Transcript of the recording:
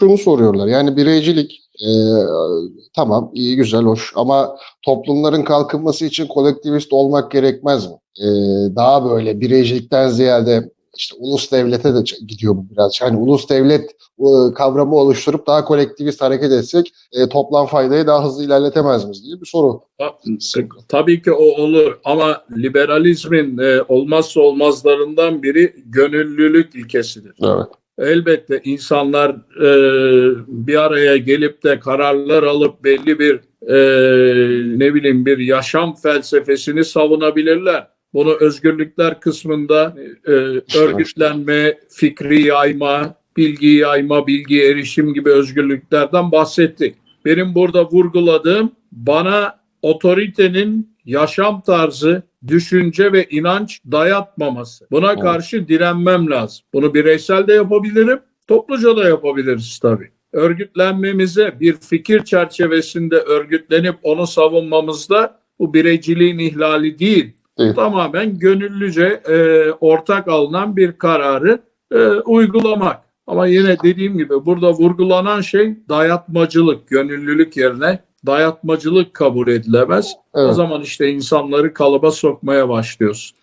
şunu soruyorlar. Yani bireycilik e, tamam iyi güzel hoş ama toplumların kalkınması için kolektivist olmak gerekmez mi? E, daha böyle bireycilikten ziyade işte ulus devlete de gidiyor bu biraz. Yani ulus devlet e, kavramı oluşturup daha kolektivist hareket etsek e, toplam faydayı daha hızlı ilerletemez miyiz diye bir soru. Tabii ki o olur ama liberalizmin e, olmazsa olmazlarından biri gönüllülük ilkesidir. Evet. Elbette insanlar e, bir araya gelip de kararlar alıp belli bir e, ne bileyim bir yaşam felsefesini savunabilirler. Bunu özgürlükler kısmında e, örgütlenme, fikri yayma, bilgi yayma, bilgi erişim gibi özgürlüklerden bahsettik. Benim burada vurguladığım bana otoritenin yaşam tarzı, düşünce ve inanç dayatmaması. Buna Evet. karşı direnmem lazım. Bunu bireysel de yapabilirim, topluca da yapabiliriz tabii. Örgütlenmemize bir fikir çerçevesinde örgütlenip onu savunmamızda bu bireyciliğin ihlali değil. Değil. Tamamen gönüllüce e, ortak alınan bir kararı e, uygulamak. Ama yine dediğim gibi burada vurgulanan şey dayatmacılık, gönüllülük yerine dayatmacılık kabul edilemez. O Evet. zaman işte insanları kalıba sokmaya başlıyorsun.